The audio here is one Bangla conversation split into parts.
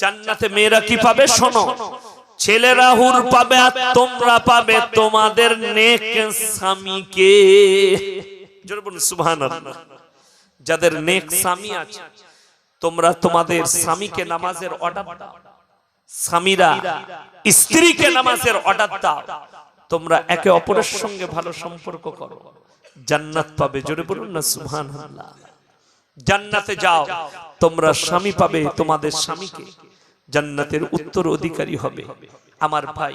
জান্নাতে মেয়েরা কি পাবে শোনো? ছেলেরা হুর পাবে আর তোমরা পাবে তোমাদের নেক স্বামীকে। সুবহানাল্লাহ। যাদের নেক স্বামী আছে, তোমরা তোমাদের স্বামীকে নামাজের অর্ডার দাও। স্বামীরা স্ত্রীকে নামাজের অর্ডার দাও। তোমরা একে অপরের সঙ্গে ভালো সম্পর্ক করো। জান্নাত পাবে, জোরে বলুন না, সুবহানাল্লাহ। জান্নাতে যাও, তোমরা স্বামী পাবে তোমাদের স্বামীকে। জান্নাতের উত্তর অধিকারী হবে। আমার ভাই,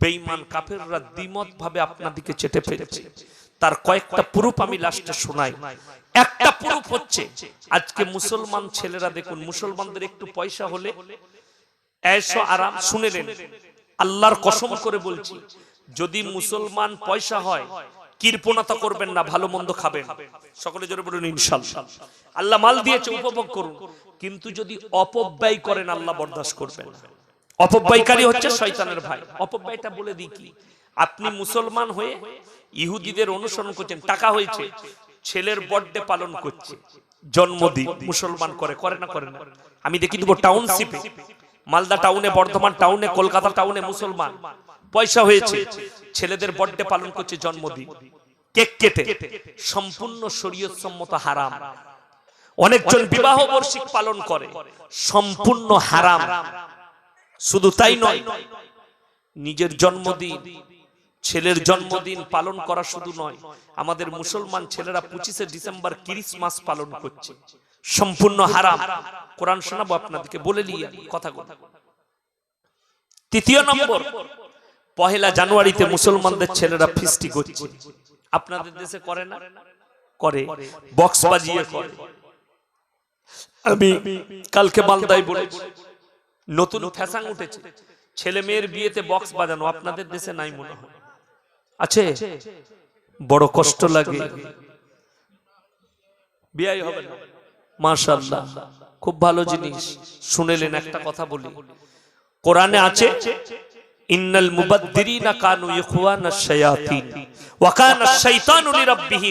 বেঈমান কাফেররা দ্বিমত ভাবে আপনাদিকে চেটে ফেলেছে। তার কয়েকটা প্রুফ আমি লাস্টে শোনাই। একটা প্রুফ হচ্ছে, আজকে মুসলমান ছেলেরা দেখুন, মুসলমানদের একটু পয়সা হলে এসো আরাম, শুনে নেন। আল্লাহর কসম করে বলছি, যদি মুসলমান পয়সা হয় কৃপণতা করবেন না, ভালো মন্দ খাবেন। সকলে জোরে বলুন ইনশাল্লাহ আল্লাহ মাল দিয়েছে, উপভোগ করুন। কিন্তু যদি অপব্যয় করেন, আল্লাহ বরদাস্ত করবেন। না। অপব্যয়কারী হচ্ছে শয়তানের ভাই। অপব্যয়টা বলে দিই কি? আপনি মুসলমান হয়ে ইহুদিদের অনুসরণ করছেন, টাকা হয়েছে, ছেলের বর্থডে পালন করছে, জন্মদিন মুসলমান করে করে না করে না? আমি দেখি দেবো টাউনশিপে মালদা টাউনে বর্ধমান টাউনে কলকাতা টাউনে মুসলমান। পয়সা হয়েছে ছেলেদের বর্থডে পালন করছে জন্মদিন। কেক কেটে সম্পূর্ণ শরীয়ত সম্মত হারাম। অনেকজন বিবাহ বার্ষিক পালন করে সম্পূর্ণ হারাম। শুধু তাই নয় নিজের জন্মদিন ছেলের জন্মদিন পালন করা শুধু নয় আমাদের মুসলমান ছেলেরা পঁচিশে ডিসেম্বর ক্রিসমাস পালন করছে। সম্পূর্ণ হারাম। কোরআন শোনাবো আপনাদেরকে বলে নিয়ে কথা কথা তৃতীয় নম্বর পহেলা জানুয়ারিতে মুসলমানদের ছেলেরা ফিস্টি করছে। আপনাদের দেশে করে না? করে। বক্স বাজিয়ে করে। আমি কালকে মালদায় বলেছি, নতুন ফ্যাশন উঠেছে। ছেলে মেয়ের বিয়েতে বক্স বাজানো আপনাদের দেশে নাই মনে হয়। আছে? বড় কষ্ট লাগে। বিয়াই হবে না। মাশাআল্লাহ। খুব ভালো জিনিস। শুনেলেন একটা কথা বলি। কোরআনে আছে ইন্নাল মুবাদ্দিরিনা কানু ইখওয়ানাশ শায়াতিন ওয়া কানা আশ-শাইতানু লিরাব্বিহি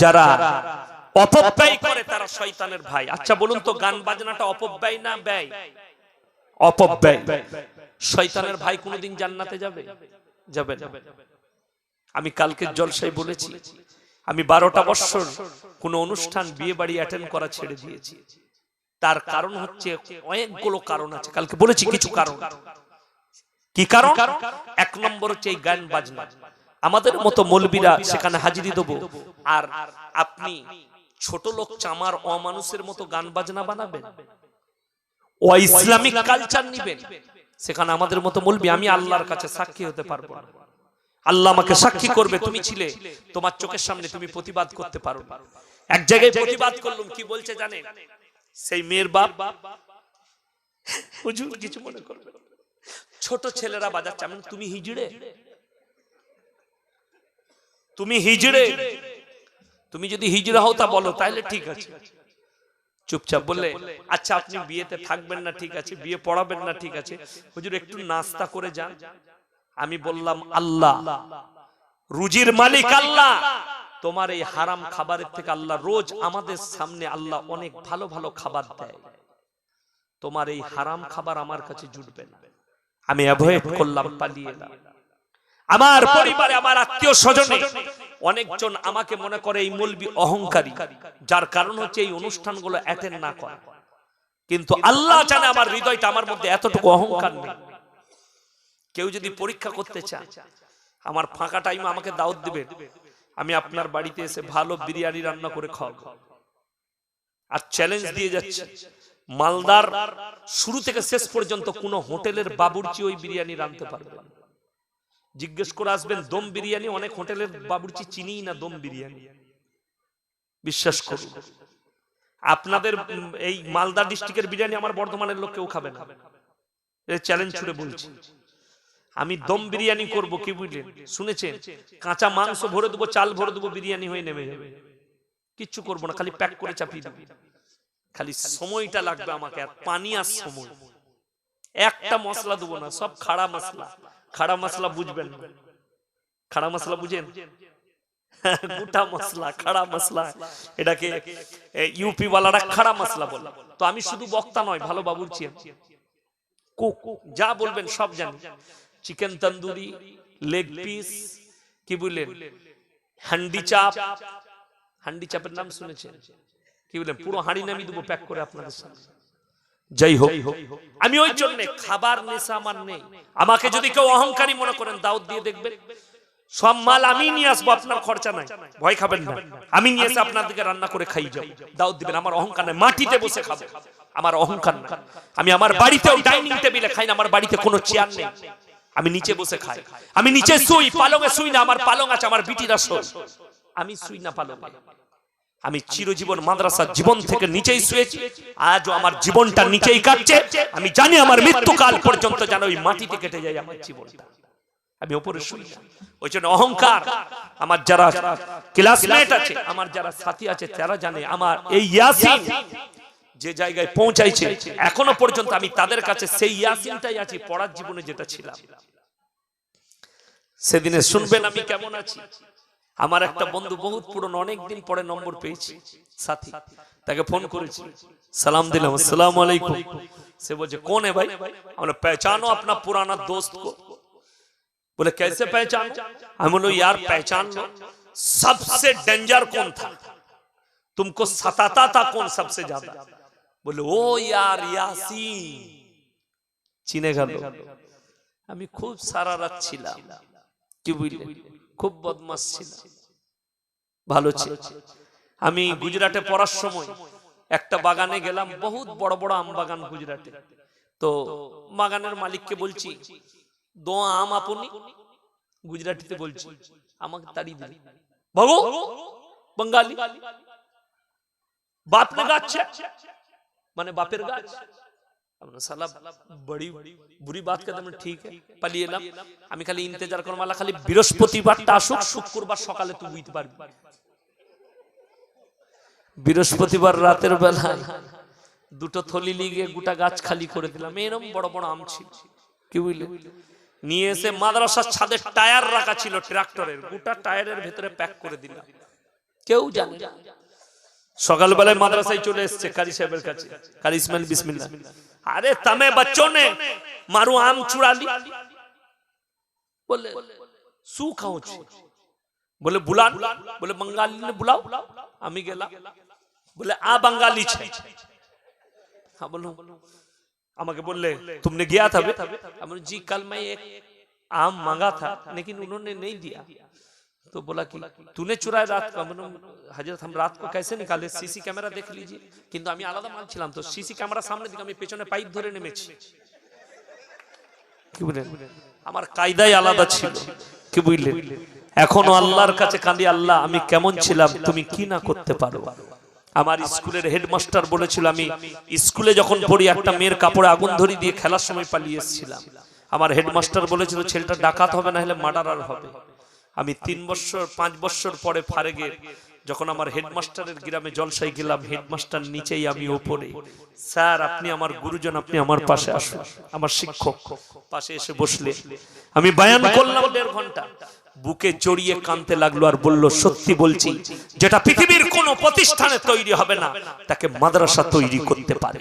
যারা অপব্যয় করে তারা শয়তানের ভাই। আচ্ছা বলুন তো, গান বাজনাটা অপব্যয় না ব্যয়? অপব্যয়। শয়তানের ভাই কোনোদিন জান্নাতে যাবে? যাবে না। আমি কালকে জলসায় বলেছি, আমি বারোটা বছর কোন অনুষ্ঠান বিয়ে বাড়ি অ্যাটেন্ড করা ছেড়ে দিয়েছি। তার কারণ হচ্ছে অনেকগুলো কারণ আছে। কালকে বলেছি কিছু কারণ। কি কারণ? এক নম্বর হচ্ছে এই গান বাজনা। আমাদের মতো মলবিরা সেখানে হাজিরি দেব। আর আপনি ছোট লোক চামার অমানুষের মতো গান বাজনা বানাবেন? ও ইসলামিক কালচার নিবেন? সেখানে আমাদের মতো বলবি আমি আল্লাহর কাছে সাক্ষী হতে পারব না। আল্লাহ আমাকে সাক্ষী করবে তুমি ছিলে তোমার চোখের সামনে তুমি প্রতিবাদ করতে পারো। এক জায়গায় প্রতিবাদ করলাম কি বলছে জানে সেই মেয়ের বাপ? হুজুর কিছু মনে করবে। ছোট ছেলেরা বাজাচ্ছে। আমি তুমি হিজড়ে? তুমি হিজড়ে? তুমি যদি হিজড়া হও তা বলো তাহলে ঠিক আছে। চুপচাপ বললে আচ্ছা আপনি বিয়েতে থাকবেন না ঠিক আছে? বিয়ে পড়াবেন না ঠিক আছে? হুজুর একটু নাস্তা করে যান। আমি বললাম আল্লাহ রুজির মালিক আল্লাহ। তোমার এই হারাম খাবারের থেকে আল্লাহ রোজ আমাদের সামনে আল্লাহ অনেক ভালো ভালো খাবার দেয়। তোমার এই হারাম খাবার আমার কাছে জুটবে না। আমি অ্যাভয়েড করলাম পালিয়ে আমার পরিবারে আমার আত্মীয় স্বজনে অনেকজন আমাকে মনে করে এই মলবি অহংকারী যার কারণ হচ্ছে এই অনুষ্ঠানগুলো অ্যাটেন্ড না করা। কিন্তু আল্লাহ জানে আমার হৃদয়টা আমার মধ্যে এতটুকু অহংকার নেই। কেউ যদি পরীক্ষা করতে চায় আমার ফাঁকা টাইম আমাকে দাওয়াত দিবেন। আমি আপনার বাড়িতে এসে ভালো বিরিয়ানি রান্না করে খাওয়াবো। আর চ্যালেঞ্জ দিয়ে যাচ্ছে। মালদার শুরু থেকে শেষ পর্যন্ত কোনো হোটেলের বাবুর্চি ওই বিরিয়ানি রাঁধতে পারবে না। জিজ্ঞেস করে আসবেন, দম বিরিয়ানি? অনেক হোটেলের বাবুর্চি চিনি না দম বিরিয়ানি। বিশ্বাস করুন, আপনাদের এই মালদা ডিস্ট্রিক্টের বিরিয়ানি আমার বর্ধমানের লোক কেউ খাবে না। চ্যালেঞ্জ ছুড়ে বলছি। আমি দম বিরিয়ানি করব কি বুঝলেন? শুনেছেন? কাঁচা মাংস ভরে দেবো, চাল ভরে দেবো, বিরিয়ানি হয়ে নেমে যাবে। কিচ্ছু করব না, খালি প্যাক করে চাপিয়ে দেবো। খালি সময়টা লাগবে আমাকে আর পানি আর সময়। একটা মশলা দেবো না সব খাড়া মশলা। খাড়া মশলা বুঝবেন না। খাড়া মশলা বুঝেন? গোটা মশলা খাড়া মশলা। এটাকে ইউপি ওয়ালারা খাড়া মশলা বলে। তো আমি শুধু বক্তা নয় ভালো বাবুর্চি আমি। কুক যা বলবেন সব জানি। চিকেন তন্দুরি লেগ পিস কি বললেন? হান্ডি চাপ। হান্ডি চাপের নাম শুনেছেন। কি বললেন পুরো হাঁড়ি নামি দেবো প্যাক করে আপনাদের সামনে। যাই হোক। আমি ওই জন্য খাবার নেশা আমার নেই। আমাকে যদি কেউ অহংকারী মনে করেন দাওয়াত দিয়ে দেখবেন। সব মাল আমি নিয়ে আসব আপনার খরচা নাই। ভয় খাবেন না। আমি নিয়ে এসে আপনার দিকে রান্না করে খাই যাও দাওয়াত দিবেন আমার অহংকার নাই। মাটিতে বসে খাব। আমার অহংকার না আমি আমার বাড়িতেও ডাইনিং টেবিলে খাই না আমার বাড়িতে কোনো চেয়ার নেই। আমি নিচে বসে খাই। আমি নিচে শুই পালঙে শুই না আমার পালং আছে আমার বিটিরা শোয়। আমি শুই না পালঙে। আমি চিরজীবন মাদ্রাসার জীবন থেকে নিচেই শুয়েছি। আজও আমার জীবনটা নিচেই কাটছে। আমি জানি আমার মৃত্যুকাল পর্যন্ত যেন ওই মাটিতে কেটে যায় আমার জীবনটা। আমি ওপরে শুই ওই জন্য অহংকার। আমার যারা ক্লাসমেট আছে আমার যারা সাথী আছে তারা জানে আমার এই ইয়াসিন যে জায়গায় পৌঁছাইছে এখনও পর্যন্ত আমি তাদের কাছে সেই ইয়াসিনটাই আছি পড়ার জীবনে যেটা ছিলাম। সেদিনে শুনবেন আমি কেমন আছি? আমার একটা বন্ধু বহুত পুরনো অনেক দিন পরে নম্বর পেয়েছি সাথী তাকে ফোন করেছি সালাম দিলাম আসসালামু আলাইকুম সে বলছে কোন है भाई আমরা पहचानो अपना पुराना दोस्त को बोले कैसे पहचान हम बोलो यार पहचान लो सबसे डेंजर कौन था तुमको सताता था कौन सबसे ज्यादा बोले ओ यार यासीन চিনে গেল আমি খুব সারা রাত ছিলাম খুব বদমাস ছিল। ভালো ছিল। আমি গুজরাটে পড়ার সময় একটা বাগানে গেলাম বহুত বড় বড় আম বাগান গুজরাটে। তো বাগানের মালিককে বলছি দো আম আপনি? গুজরাটিতে বলছি আমাকে তাড়ি দিল ভগো? বাঙালি? বাপ গাছ? মানে বাপের গাছ? ঠিক পালিয়ে এলাম আমি খালি মালা খালি বৃহস্পতিবারটা আসুক শুক্রবার সকালে তুই বুঝতে পারবি বৃহস্পতিবার রাতের বেলা দুটো থলি লিগে গোটা গাছ খালি করে দিলাম এরকম বড় বড় আম ছিল কি বুঝলি নিয়ে এসে মাদ্রাসার ছাদের টায়ার রাখা ছিল ট্রাক্টরের গোটা টায়ারের ভেতরে প্যাক করে দিলাম কেউ জানে সকালবেলায় মাদ্রাসায় চলে এসছে কারি সাহেবের কাছে কারি ইসমাইল বিসমিল্লাহ আরে তমে बच्चों ने मारू आम चुरा ली बोले सू खाओ छी बोले बुलान बोले बंगाली ने बुलाओ আমি গেলাম বলে আ বাঙালি छै हाँ बोलो আমাকে বললে तुमने गया था बे আমি बोला, जी कल मैं एक आम मांगा था लेकिन उन्होंने नहीं दिया तो बोला कि तूने चुराया रात को हम हजरत हम रात को कैसे निकाले सीसी ক্যামেরা দেখ लीजिए কিন্তু আমি আলাদা মাল ছিলাম তো সিসি ক্যামেরা সামনে দিকে আমি পেছনে পাইপ ধরে নেমেছি কি বলেন আমার কায়দাই আলাদা ছিল কি বুঝলেন এখনো আল্লাহর কাছে কাঁদি আল্লাহ আমি কেমন ছিলাম তুমি কি না করতে পারো আমার স্কুলের হেডমাস্টার বলেছিল আমি স্কুলে যখন পড়ি একটা মেয়ের কাপড়ে আগুন ধরি দিয়ে খেলার সময় পালিয়ে এসেছিলাম আমার হেডমাস্টার বলেছিল ছেলেটা ডাকাত হবে না হলে মার্ডারার হবে আমি তিন বছর পাঁচ বছর পরে ফারেগে যখন আমার হেডমাস্টারের গ্রামে জলসাই গেলাম, হেডমাস্টার নিচেই আমি ওপরে। স্যার, আপনি আমার গুরুজন, আপনি আমার পাশে আসুন। আমার শিক্ষক পাশে এসে বসলে। আমি বায়ান করলাম দেড় ঘণ্টা। বুকে জড়িয়ে কানতে লাগল আর বলল, সত্যি বলছি, যেটা পৃথিবীর কোন প্রতিষ্ঠানে তৈরি হবে না, তাকে মাদ্রাসা তৈরি করতে পারে।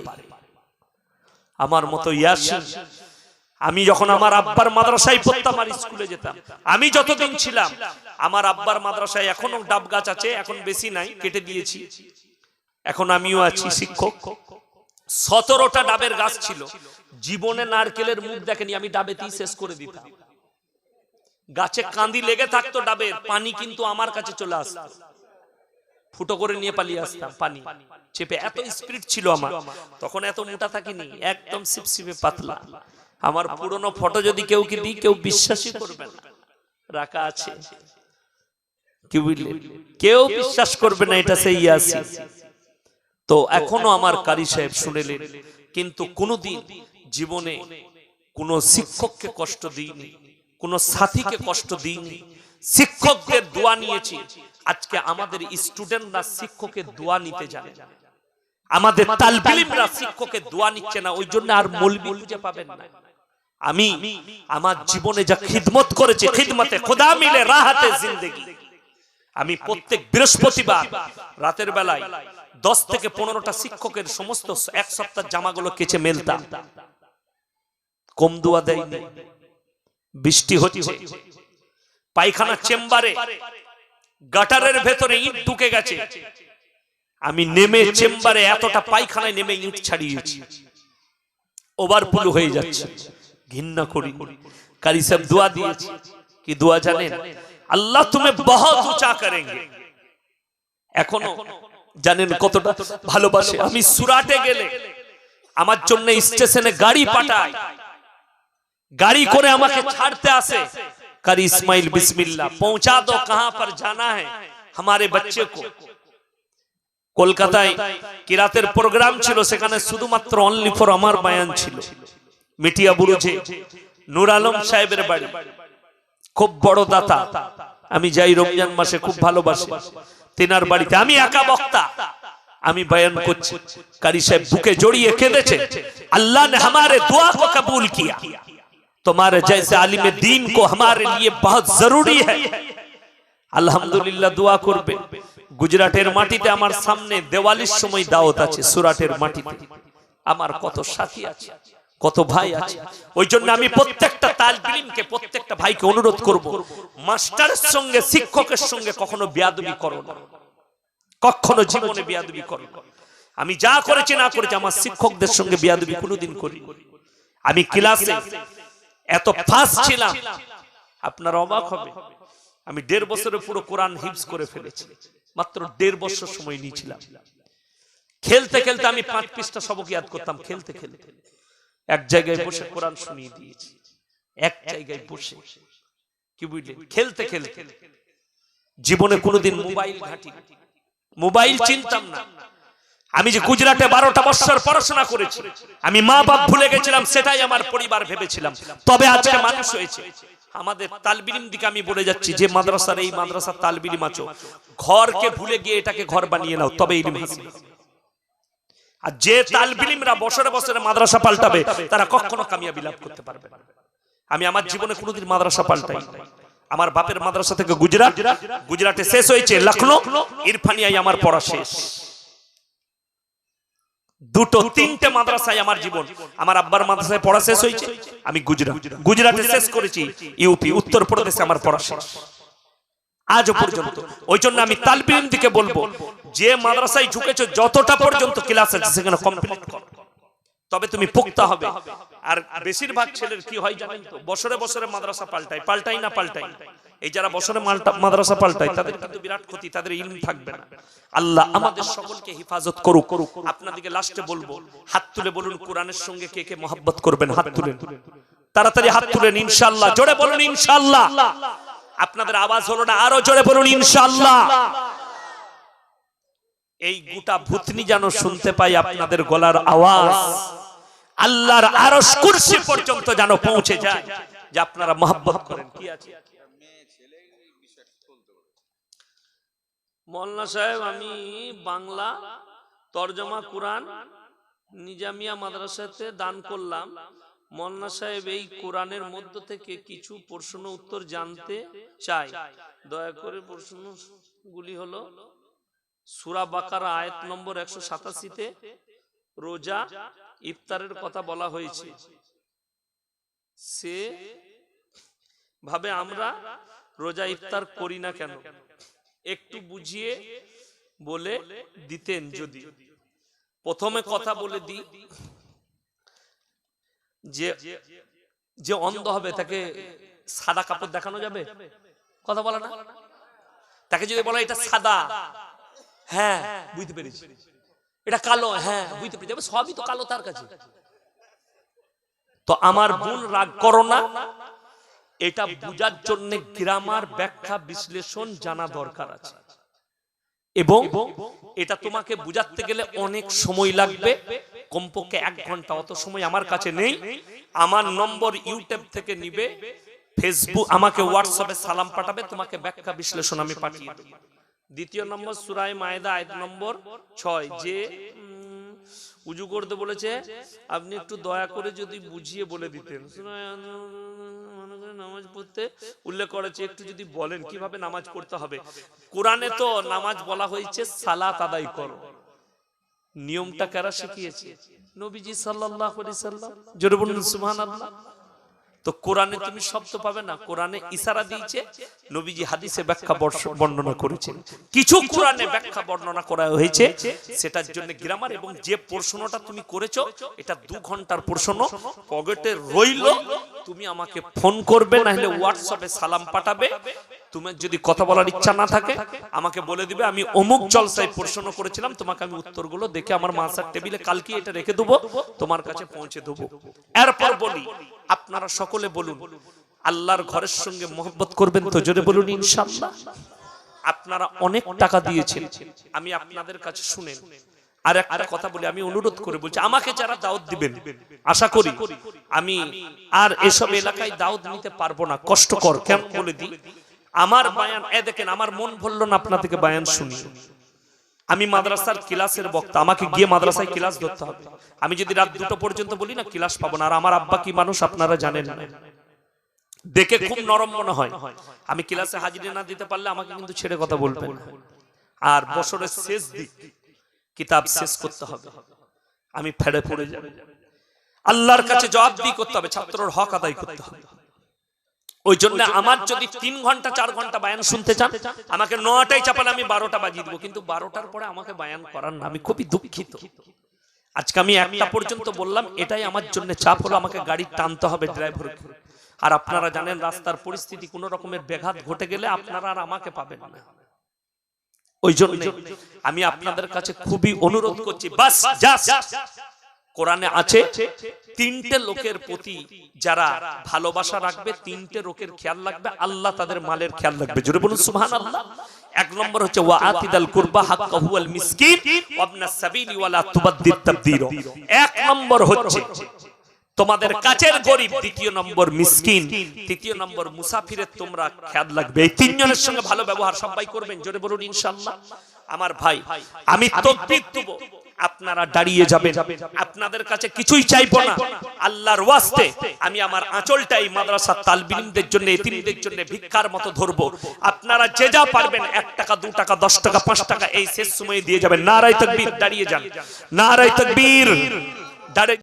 আমার মতো ইয়াসিন আমি যখন আমার আব্বার মাদ্রাসায় পড়তাম আর স্কুলে যেতাম, আমি যতদিন ছিলাম, আমার আব্বার মাদ্রাসায় এখনও ডাব গাছ আছে, এখন বেশি নাই, কেটে দিয়েছি। এখন আমিও আছি শিক্ষক। সতেরোটা ডাবের গাছ ছিল। জীবনে নারকেলের মুখ দেখেনি, আমি ডাবেতেই শেষ করে দিতাম। গাছে কাঁদি লেগে থাকতো ডাবের, পানি কিন্তু আমার কাছে চলে আসতো। ফুটো করে নিয়ে পালিয়ে আসতাম, পানি। চেপে এত স্পিরিট ছিল আমার, তখন এত মোটা থাকিনি, একদম সিপসিপে পাতলা। আমার পুরনো ফটো যদি কেউ কি দিই কেউ বিশ্বাসই করবে না। রাখা আছে। কি বুঝলে কেউ বিশ্বাস করবে না এটা সেই ইয়াসি তো এখনও আমার কারি সাহেব শুনেলেন কিন্তু কোনোদিন জীবনে কোনো শিক্ষককে কষ্ট দিইনি কোনো সাথীকে কষ্ট দিইনি। শিক্ষকদের দোয়া নিয়েছি আজকে আমাদের স্টুডেন্টরা শিক্ষকের দোয়া নিতে জানে। আমাদের তালবিলিমরা শিক্ষকের দোয়া নিচ্ছে না ওই জন্য আর মলবি খুঁজে পাবেন না। আমি আমার জীবনে যা খিদমত করেছি খিদমতে খোদা মিলে রাহাতে জিন্দগি। আমি প্রত্যেক বৃহস্পতিবার রাতের বেলায় দশ থেকে পনেরোটা শিক্ষকের সমস্ত এক সপ্তাহ জামাগুলো কেচে মেলতাম। কম দোয়া দেয়নি বৃষ্টি হচ্ছে। পায়খানা চেম্বারে গাটারের ভেতরে ইট ঢুকে গেছে। আমি নেমে চেম্বারে এতটা পায়খানায় নেমে ইট ছাড়িয়েছি। ওভারফুল হয়ে যাচ্ছে। ঘৃণা করি কারি সাহেব দোয়া দিয়েছি কি দোয়া জানেন আল্লাহ তুমি বহুত উঁচা করেঙ্গে এখনো জানেন কতটা ভালোবাসে আমি সুরাটে গেলে আমার জন্য স্টেশনে গাড়ি পাঠায় गाड़ी করে আমাকে ছাড়তে আসে करी इस्माइल बिस्मिल्लाह पहुंचा दो कहां पर जाना है हमारे बच्चे को কলকাতায় কিরাতের প্রোগ্রাম ছিল সেখানে শুধুমাত্র অনলি ফর আমার বায়ান ছিল মিটিয়া বুরুজে নূর আলম সাহেবের বাড়ি খুব বড় দাতা আমি যাই রমজান মাসে খুব ভালোবাসি তেনার বাড়িতে আমি একা বক্তা আমি বয়ান করছি কারি সাহেব বুকে জড়িয়ে কেঁদেছে আল্লাহ ने हमारे दुआ को कबूल किया तुम्हारे जैसे आलिम दीन को हमारे लिए बहुत जरूरी है আলহামদুলিল্লাহ দোয়া করবে গুজরাটের মাটিতে আমার সামনে দেওয়ালির সময় দাওয়াত আছে সুরাটের মাটিতে আমার কত সাথী আছে কত ভাই আছে? ওই জন্য আমি প্রত্যেকটা তালবিলিমকে প্রত্যেকটা ভাইকে অনুরোধ করব মাস্টারের সঙ্গে শিক্ষকের সঙ্গে কখনো বিয়াদবি করো না। কখনো জীবনে বিয়াদবি করো না। আমি যা করেছি না করেছি আমার শিক্ষকদের সঙ্গে বিয়াদবি কোনোদিন করি। আমি ক্লাসে এত ফাস্ট ছিলাম। আপনার অবাক হবে। আমি দেড় বছরে পুরো কোরআন হিপস করে ফেলেছি। মাত্র দেড় বছর সময় নিয়েছিলাম। খেলতে খেলতে আমি পাঁচ পৃষ্ঠা সবক ইয়াদ করতাম খেলতে খেলতে। এক জায়গায় বসে কোরআন শুনিয়ে দিয়েছি। এক জায়গায় বসে। কি বুঝলেন? খেলতে খেলতে। জীবনে কোনোদিন মোবাইল ঘাটি মোবাইল চিনতাম না। আমি যে গুজরাটে বারোটা বছর পড়াশোনা করেছি। আমি মা বাপ ভুলে গেছিলাম সেটাই আমার পরিবার ভেবেছিলাম। তবে আজকে মানুষ হয়েছে। আমাদের তালবিলিম দিকে আমি বলে যাচ্ছি যে মাদ্রাসার এই মাদ্রাসার তালবিলিম আছো। ঘরকে ভুলে গিয়ে এটাকে ঘর বানিয়ে নাও তবে ইলিম হাসিল আর যে তালবিলিমরা বছরে বছরে মাদ্রাসা পাল্টাবে তারা কখনো কামিয়াবি লাভ করতে পারবে না। আমি আমার জীবনে কোনোদিন মাদ্রাসা পাল্টাই। আমার বাপের মাদ্রাসা থেকে গুজরাট গুজরাটে শেষ হয়েছে লখনৌ ইরফানিয়ায় আমার পড়া শেষ। দুটো তিনটে মাদ্রাসায় আমার জীবন। আমার আব্বার মাদ্রাসায় পড়া শেষ হয়েছে আমি গুজরাট। গুজরাটে শেষ করেছি ইউপি উত্তরপ্রদেশে আমার পড়া শেষ। আজও পর্যন্ত। ওই জন্য আমি তালবিম দিকে বলব যে মাদ্রাসায় ঝুঁকেছো যতটা পর্যন্ত ক্লাস আছে সেখানে কমপ্লিট করো। তবে তুমি পোক্তা হবে। আর বেশিরভাগ ছেলের কি হয় জানেন তো? বছরে বছরে মাদ্রাসা পাল্টায়। পাল্টাই না পাল্টাই এই যারা বছরে মাদ্রাসা পাল্টায় তাদের কিন্তু বিরাট ক্ষতি তাদের ইলম থাকবে না। আল্লাহ আমাদের সকলকে হেফাজত করুক। করুক আপনাদেরকে লাস্টে বলব হাত তুলে বলুন কোরআনের সঙ্গে কে কে মহব্বত করবেন হাত তুলেন। তাড়াতাড়ি হাত তুলেন ইনশাআল্লাহ জোরে বলুন ইনশাআল্লাহ। আপনাদের আওয়াজ হলো না আরও জোরে বলুন, ইনশাআল্লাহ। এই গোটা ভূতনি যেন শুনতে পাই আপনাদের গলার আওয়াজ। আল্লাহর আরশ কুরসি পর্যন্ত যেন পৌঁছে যায়, যে আপনারা মহব্বত করেন। কি আছে? মোল্লা সাহেব, আমি বাংলা তরজমা কোরআন নিজামিয়া মাদ্রাসাতে দান করলাম। মোল্লা সাহেব এই কোরআনের মধ্য থেকে কিছু প্রশ্ন উত্তর জানতে চাই দয়া করে প্রশ্নগুলি হলো, সুরা বাকারা আয়াত নম্বর একশো সাতাশিতে রোজা ইফতারের কথা বলা হয়েছে। সে ভাবে আমরা রোজা ইফতার করি না কেন? একটু বুঝিয়ে বলে দিতেন যদি। প্রথমে কথা বলে দি যে যে অন্ধ হবে, তাকে সাদা কাপড় দেখানো যাবে? কথা বলা না। তাকে যদি বলা এটা সাদা। হ্যাঁ বুঝতে পেরেছি। এটা কালো হ্যাঁ বুঝতে পেরেছি। সবই তো কালো তার কাছে। তো আমার বোন রাগ করো না। এটা বুঝার জন্য গ্রামার ব্যাখ্যা বিশ্লেষণ জানা দরকার আছে। এবং এটা তোমাকে বুঝাতে গেলে অনেক সময় লাগবে। কমপক্ষে এক ঘণ্টা অত সময় আমার কাছে নেই। আমার নম্বর ইউটিউব থেকে নিবে। ফেসবুক আমাকে হোয়াটসঅ্যাপে সালাম পাঠাবে তোমাকে ব্যাখ্যা বিশ্লেষণ আমি পাঠিয়ে দেবো। দ্বিতীয় নম্বর সুরাই মায়দা আয়াত নম্বর ছয় যে উজু করতে বলেছে আপনি একটু দয়া করে যদি বুঝিয়ে বলে দিতেন। সুরায় নামাজ পড়তে উল্লেখ করেছে একটু যদি বলেন কীভাবে নামাজ পড়তে হবে। কোরআনে তো নামাজ বলা হয়েছে সালাত আদায় করো। নিয়মটা কারা শিখিয়েছে? নবীজি সাল্লাল্লাহু আলাইহি সাল্লাম। জোরে বলুন সুবহানাল্লাহ। তো কোরআনে তুমি শব্দ পাবে না কোরআনে ইশারা দিয়েছে নবীজি হাদিসে ব্যাখ্যা বর্ণনা করেছেন। কিছু কোরআনে ব্যাখ্যা বর্ণনা করা হয়েছে সেটার জন্য গ্রামার এবং যে প্রশ্নটা তুমি করেছ এটা দু ঘণ্টার প্রশ্ন পকেটে রইল তুমি আমাকে ফোন করবে না হলে হোয়াটসঅ্যাপে সালাম পাঠাবে তোমার যদি কথা বলার ইচ্ছা না থাকে, আমাকে বলে দিবে, আমি অমুক জলসায় প্রশ্ন করেছিলাম, তোমাকে আমি উত্তরগুলো দেখে আমার মাসার টেবিলে কালকে এটা রেখে দেবো, তোমার কাছে পৌঁছে দেবো। এরপর বলি, আপনারা সকলে বলুন, আল্লাহর ঘরের সঙ্গে মোহব্বত করবেন তো জোরে বলুন, ইনশাআল্লাহ। আপনারা অনেক টাকা দিয়েছেন, আমি আপনাদের কাছে শুনেন। আর একটা কথা বলি, আমি অনুরোধ করে বলছি, আমাকে যারা দাওয়াত দিবেন, আশা করি আমি আর এসব এলাকায় দাওয়াত নিতে পারব না। কষ্টকর কেন বলে দিই? আমার বায়ান, এ দেখেন, আমার মন ভরলো না আপনা থেকে বায়ান শুনি। আমি মাদ্রাসার ক্লাসের বক্তা, আমাকে গিয়ে মাদ্রাসায় ক্লাস ধরতে হবে। আমি যদি রাত দুটো পর্যন্ত বলি না, ক্লাস পাবো না। আর আমার আব্বা কি মানুষ, আপনারা জানেন দেখে খুব নরম মনে হয়। আমি ক্লাসে হাজিরে না দিতে পারলে আমাকে কিন্তু ছেড়ে কথা বলবেন আর বছরের শেষ দিক, কিতাব শেষ করতে হবে। আমি ফেড়ে পড়ে যাব। আল্লাহর কাছে জবাবদি করতে হবে, ছাত্রর হক আদায় করতে হবে। ওই জন্য আমার যদি তিন ঘণ্টা চার ঘণ্টা বায়ান শুনতে চান আমাকে নটায় চাপালে আমি বারোটা বাজিয়ে দেবো। কিন্তু বারোটার পরে আমাকে বায়ান করার না আমি খুবই দুঃখিত। আজকে আমি একটা পর্যন্ত বললাম এটাই আমার জন্য চাপ হলো আমাকে গাড়ি টানতে হবে ড্রাইভারকে আর আপনারা জানেন রাস্তার পরিস্থিতি কোন রকমের ব্যাঘাত ঘটে গেলে আপনারা আর আমাকে পাবেন না। ওই জন্য আমি আপনাদের কাছে খুবই অনুরোধ করছি বাস জাস্ট কোরআনে আছে, তিনটে লোকের প্রতি যারা ভালোবাসা রাখবে, তিনটে লোকের খেয়াল রাখবে, আল্লাহ তাদের মালের খেয়াল রাখবে। জোরে বলুন, সুবহানাল্লাহ। এক নম্বর হচ্ছে, ওয়া আতিদাল কুরবা হাক্কাহু আল মিসকিন ওয়াবনাস সাবিলি ওয়ালা তুবাদ্দিদ তাবদীর। এক নম্বর হচ্ছে, তোমাদের কাছের গরিব, দ্বিতীয় নম্বর মিসকিন, তৃতীয় নম্বর মুসাফিরের তোমরা খেয়াল রাখবে। এই তিনজনের সঙ্গে ভালো ব্যবহার সবাই করবেন, জোরে বলুন, ইনশাআল্লাহ। আমার ভাই, আমি তকবীর দেব আপনারা দাঁড়িয়ে যাবেন। আপনাদের কাছে কিছুই চাইব না। আল্লাহর ওয়াস্তে আমি আমার আঁচলটাই মাদ্রাসা তালবিলিমদের জন্য, এতিমদের জন্য ভিক্ষার মতো ধরব। আপনারা যে যা পারবেন, এক টাকা, দু টাকা, দশ টাকা, পাঁচ টাকা, এই শেষ সময়ে দিয়ে যাবেন। নারায় তকবীর, দাঁড়িয়ে যান। নারায় তকবীর। দাঁড়িয়ে